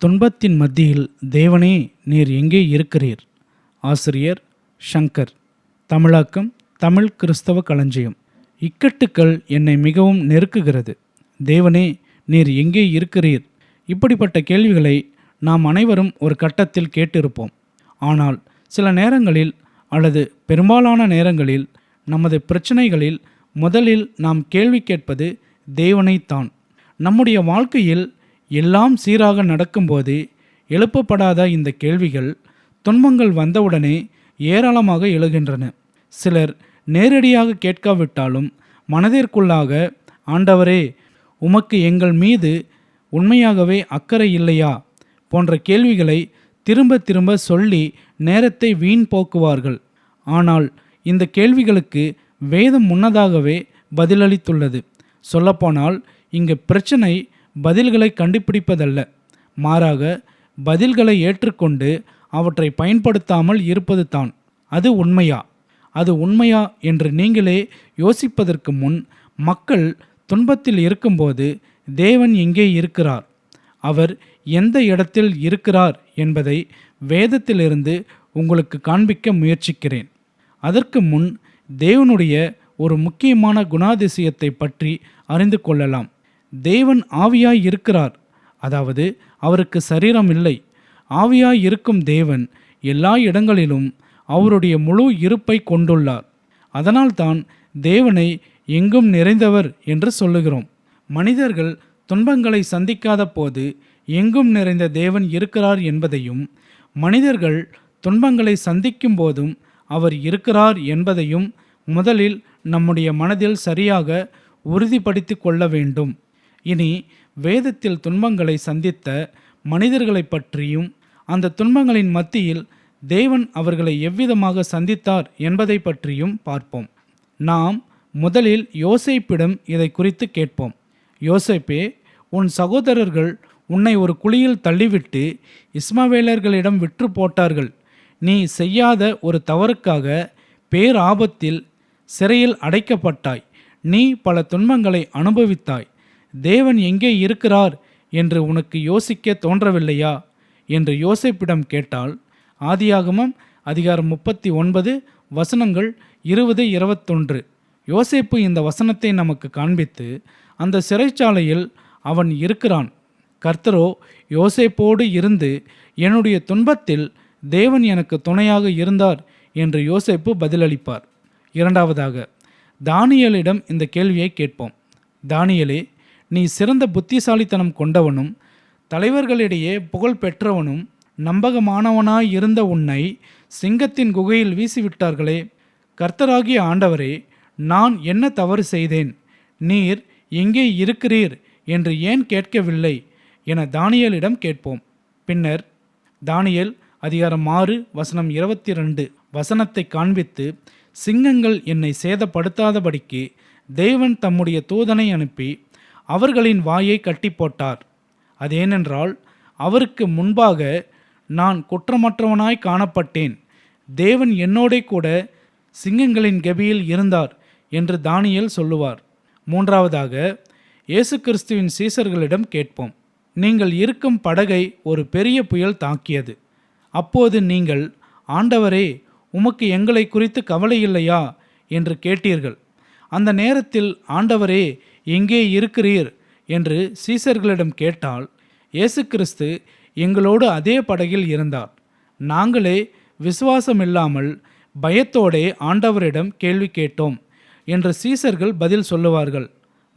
துன்பத்தின் மத்தியில் தேவனே நீர் எங்கே இருக்கிறீர்? ஆசிரியர் ஷங்கர் தமிழாக்கம் தமிழ் கிறிஸ்தவ களஞ்சியம். இக்கட்டுக்கள் என்னை மிகவும் நெருக்குகிறது. தேவனே நீர் எங்கே இருக்கிறீர்? இப்படிப்பட்ட கேள்விகளை நாம் அனைவரும் ஒரு கட்டத்தில் கேட்டிருப்போம். ஆனால் சில நேரங்களில் அல்லது பெரும்பாலான நேரங்களில் நமது பிரச்சனைகளில் முதலில் நாம் கேள்வி கேட்பது தேவனைத்தான். நம்முடைய வாழ்க்கையில் எல்லாம் சீராக நடக்கும்போது எழுப்பப்படாத இந்த கேள்விகள் துன்பங்கள் வந்தவுடனே ஏராளமாக எழுகின்றன. சிலர் நேரடியாக கேட்காவிட்டாலும் மனதிற்குள்ளாக ஆண்டவரே உமக்கு எங்கள் மீது உண்மையாகவே அக்கறை இல்லையா? போன்ற கேள்விகளை திரும்ப திரும்ப சொல்லி நேரத்தை வீண் போக்குவார்கள். ஆனால் இந்த கேள்விகளுக்கு வேதம் முன்னதாகவே பதிலளித்துள்ளது. சொல்லப்போனால் இங்கு பிரச்சனை பதில்களை கண்டுபிடிப்பதல்ல. மாறாக பதில்களை ஏற்றுக்கொண்டு அவற்றை பயன்படுத்தாமல் இருப்பது தான். அது உண்மையா? அது உண்மையா என்று நீங்களே யோசிப்பதற்கு முன் மக்கள் துன்பத்தில் இருக்கும்போது தேவன் எங்கே இருக்கிறார்? அவர் எந்த இடத்தில் இருக்கிறார் என்பதை வேதத்திலிருந்து உங்களுக்கு காண்பிக்க முயற்சிக்கிறேன். அதற்கு முன் தேவனுடைய ஒரு முக்கியமான குணாதிசயத்தை பற்றி அறிந்து கொள்ளலாம். தேவன் ஆவியாய் இருக்கிறார். அதாவது அவருக்கு சரீரம் இல்லை. ஆவியாய் இருக்கும் தேவன் எல்லா இடங்களிலும் அவருடைய முழு இருப்பை கொண்டுள்ளார். அதனால்தான் தேவனை எங்கும் நிறைந்தவர் என்று சொல்லுகிறோம். மனிதர்கள் துன்பங்களை சந்திக்காத போது எங்கும் நிறைந்த தேவன் இருக்கிறார் என்பதையும் மனிதர்கள் துன்பங்களை சந்திக்கும் போதும் அவர் இருக்கிறார் என்பதையும் முதலில் நம்முடைய மனதில் சரியாக உறுதிப்படுத்தி கொள்ள வேண்டும். இனி வேதத்தில் துன்பங்களை சந்தித்த மனிதர்களை பற்றியும் அந்த துன்பங்களின் மத்தியில் தேவன் அவர்களை எவ்விதமாக சந்தித்தார் என்பதை பற்றியும் பார்ப்போம். நாம் முதலில் யோசைப்பிடம் இதை குறித்து கேட்போம். யோசைப்பே உன் சகோதரர்கள் உன்னை ஒரு குழியில் தள்ளிவிட்டு இஸ்மவேலர்களிடம் விற்று போட்டார்கள். நீ செய்யாத ஒரு தவறுக்காக பேராபத்தில் சிறையில் அடைக்கப்பட்டாய். நீ பல துன்பங்களை அனுபவித்தாய். தேவன் எங்கே இருக்கிறார் என்று உனக்கு யோசிக்க தோன்றவில்லையா? என்று யோசேப்பிடம் கேட்டால் ஆதியாகமம் அதிகாரம் முப்பத்தி ஒன்பது வசனங்கள் இருபது இருபத்தொன்று. யோசேப்பு இந்த வசனத்தை நமக்கு காண்பித்து அந்த சிறைச்சாலையில் அவன் இருக்கிறான். கர்த்தரோ யோசேப்போடு இருந்து என்னுடைய துன்பத்தில் தேவன் எனக்கு துணையாக இருந்தார் என்று யோசேப்பு பதிலளிப்பார். இரண்டாவதாக தானியலிடம் இந்த கேள்வியை கேட்போம். தானியலே நீ சிறந்த புத்திசாலித்தனம் கொண்டவனும் தலைவர்களிடையே புகழ் பெற்றவனும் நம்பகமானவனாய் இருந்த உன்னை சிங்கத்தின் குகையில் வீசிவிட்டார்களே. கர்த்தராகிய ஆண்டவரே நான் என்ன தவறு செய்தேன்? நீர் எங்கே இருக்கிறீர் என்று ஏன் கேட்கவில்லை? என தானியலிடம் கேட்போம். பின்னர் தானியல் அதிகாரம் ஆறு வசனம் இருபத்தி ரெண்டு வசனத்தை காண்பித்து சிங்கங்கள் என்னை சேதப்படுத்தாதபடிக்கு தேவன் தம்முடைய தூதனை அனுப்பி அவர்களின் வாயை கட்டி போட்டார் அதேனென்றால் அவருக்கு முன்பாக நான் குற்றமற்றவனாய் காணப்பட்டேன். தேவன் என்னோடே கூட சிங்கங்களின் கெபியில் இருந்தார் என்று தானியல் சொல்லுவார். மூன்றாவதாக இயேசு கிறிஸ்துவின் சீசர்களிடம் கேட்போம். நீங்கள் இருக்கும் படகை ஒரு பெரிய புயல் தாக்கியது. அப்போது நீங்கள் ஆண்டவரே உமக்கு எங்களை குறித்து கவலை இல்லையா? என்று கேட்டீர்கள். அந்த நேரத்தில் ஆண்டவரே எங்கே இருக்கிறீர்? என்று சீசர்களிடம் கேட்டால் இயேசு கிறிஸ்து எங்களோடு அதே படகில் இருந்தார். நாங்களே விசுவாசமில்லாமல் பயத்தோடே ஆண்டவரிடம் கேள்வி கேட்டோம் என்று சீசர்கள் பதில் சொல்லுவார்கள்.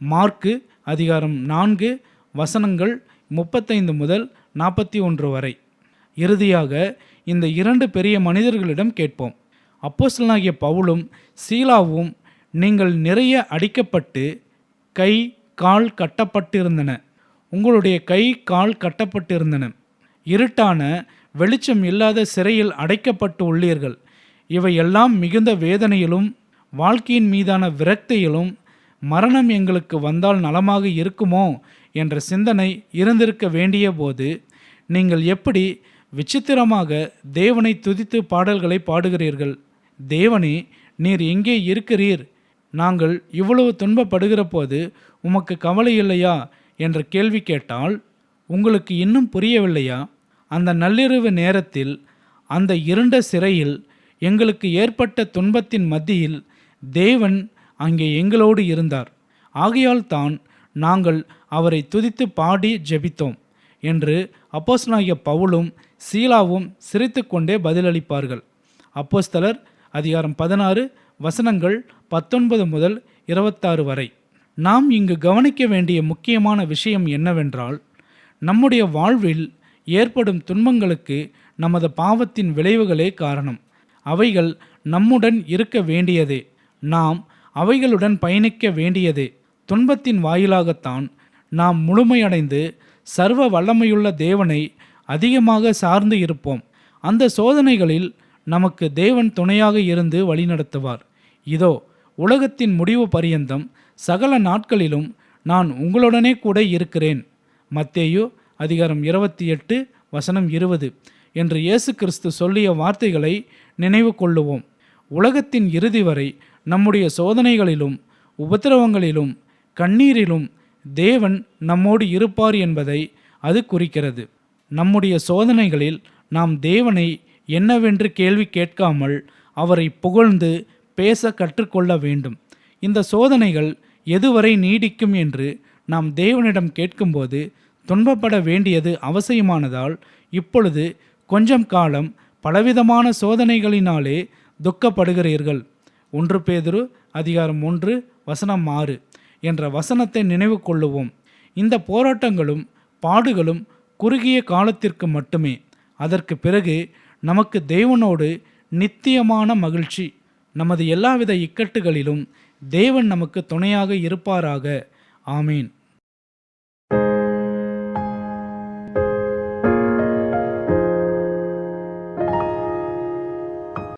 மார்க்கு அதிகாரம் நான்கு வசனங்கள் முப்பத்தைந்து முதல் நாற்பத்தி ஒன்று வரை. இறுதியாக இந்த இரண்டு பெரிய மனிதர்களிடம் கேட்போம். அப்போஸ்தலனாகிய பவுலும் சீலாவும் நீங்கள் நிறைய அடிக்கப்பட்டு கை கால் கட்டப்பட்டிருந்தன. உங்களுடைய கை கால் கட்டப்பட்டிருந்தன. இருட்டான வெளிச்சம் இல்லாத சிறையில் அடைக்கப்பட்டு உள்ளீர்கள். இவையெல்லாம் மிகுந்த வேதனையிலும் வாழ்க்கையின் மீதான விரக்தியிலும் மரணம் எங்களுக்கு வந்தால் நலமாக இருக்குமோ என்ற சிந்தனை இருந்திருக்க வேண்டிய போது நீங்கள் எப்படி விசித்திரமாக தேவனை துதித்து பாடல்களை பாடுகிறீர்கள்? தேவனே நீர் எங்கே இருக்கிறீர்? நாங்கள் இவ்வளவு துன்பப்படுகிற போது உமக்கு கவலை இல்லையா? என்ற கேள்வி கேட்டால் உங்களுக்கு இன்னும் புரியவில்லையா? அந்த நள்ளிரவு நேரத்தில் அந்த இருண்ட சிறையில் எங்களுக்கு ஏற்பட்ட துன்பத்தின் மத்தியில் தேவன் அங்கே எங்களோடு இருந்தார். ஆகையால் தான் நாங்கள் அவரை துதித்து பாடி ஜெபித்தோம் என்று அப்போஸ்தலனாகிய பவுலும் சீலாவும் சிரித்துக்கொண்டே பதிலளிப்பார்கள். அப்போஸ்தலர் அதிகாரம் பதினாறு வசனங்கள் பத்தொன்பது முதல் இருபத்தாறு வரை. நாம் இங்கு கவனிக்க வேண்டிய முக்கியமான விஷயம் என்னவென்றால் நம்முடைய வாழ்வில் ஏற்படும் துன்பங்களுக்கு நமது பாவத்தின் விளைவுகளே காரணம். அவைகள் நம்முடன் இருக்க வேண்டியதே. நாம் அவைகளுடன் பயணிக்க வேண்டியதே. துன்பத்தின் வாயிலாகத்தான் நாம் முழுமையடைந்து சர்வ வல்லமையுள்ள தேவனை அதிகமாக சார்ந்து இருப்போம். அந்த சோதனைகளில் நமக்கு தேவன் துணையாக இருந்து வழிநடத்துவார் இதோ உலகத்தின் முடிவு பரியந்தம் சகல நாட்களிலும் நான் உங்களுடனே கூட இருக்கிறேன். மத்தேயு அதிகாரம் இருபத்தி எட்டு வசனம் இருபது. என்று இயேசு கிறிஸ்து சொல்லிய வார்த்தைகளை நினைவு கொள்ளுவோம். உலகத்தின் இறுதி வரை நம்முடைய சோதனைகளிலும் உபத்திரவங்களிலும் கண்ணீரிலும் தேவன் நம்மோடு இருப்பார் என்பதை அது குறிக்கிறது. நம்முடைய சோதனைகளில் நாம் தேவனை என்னவென்று கேள்வி கேட்காமல் அவரை புகழ்ந்து பேச கற்றுக்கொள்ள வேண்டும். இந்த சோதனைகள் எதுவரை நீடிக்கும் என்று நாம் தேவனிடம் கேட்கும்போது துன்பப்பட வேண்டியது அவசியமானதால் இப்பொழுது கொஞ்சம் காலம் பலவிதமான சோதனைகளினாலே துக்கப்படுகிறீர்கள். ஒன்று பேதுரு அதிகாரம் ஒன்று வசனம் ஆறு என்ற வசனத்தை நினைவு கொள்ளுவோம். இந்த போராட்டங்களும் பாடுகளும் குறுகிய காலத்திற்கு மட்டுமே. அதற்கு பிறகு நமக்கு தேவனோடு நித்தியமான மகிழ்ச்சி. நமது எல்லாவித இக்கட்டுகளிலும் தேவன் நமக்கு துணையாக இருப்பாராக. ஆமீன்.